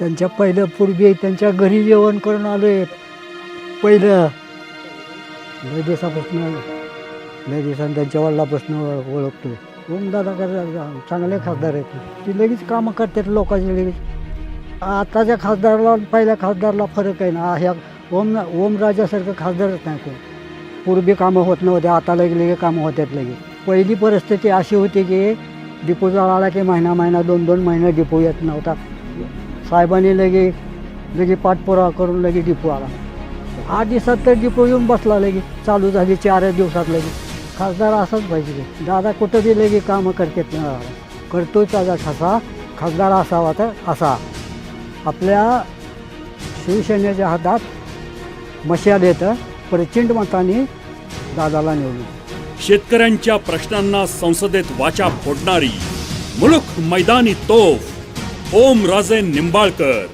त्यांच्या पहिलं पूर्वी त्यांच्या घरी जेवण करून आले पहिलं. लय दिवसापासून लय दिवसांनी त्यांच्या वडिलापासून ओळख- ओळखतो ओम दादा चांगले खासदार आहेत. ती लगेच कामं करतात लोकांची लगेच. आताच्या खासदाराला पहिल्या खासदाराला फरक आहे ना ह्या ओम ओमराजासारखं खासदारच नाही कोण. पूर्वी कामं होत नव्हते आता लगे लगे कामं होतात लगे पहिली परिस्थिती अशी होती की डिपो आला की महिना महिना दोन दोन महिने डिपो येत नव्हता. साहेबांनी लगे लगे पाठपुरावा करून लगे डिपो आला. आठ दिवसात तर डिपो येऊन बसला लगे चालू झाली चार दिवसात लगे. खासदार असाच पाहिजे दादा कुठं ते लगे कामं करतात ना? करतोय त्याचा ठसा? खासदार असावा तर असा. आपल्या शिवसेनेच्या हातात मशाल येतं प्रचंड मताने दादाला निवडून. शेतकऱ्यांच्या प्रश्नांना संसदेत वाचा फोडणारी मुलुक मैदानी तोफ. ओम राजे निंबाळकर.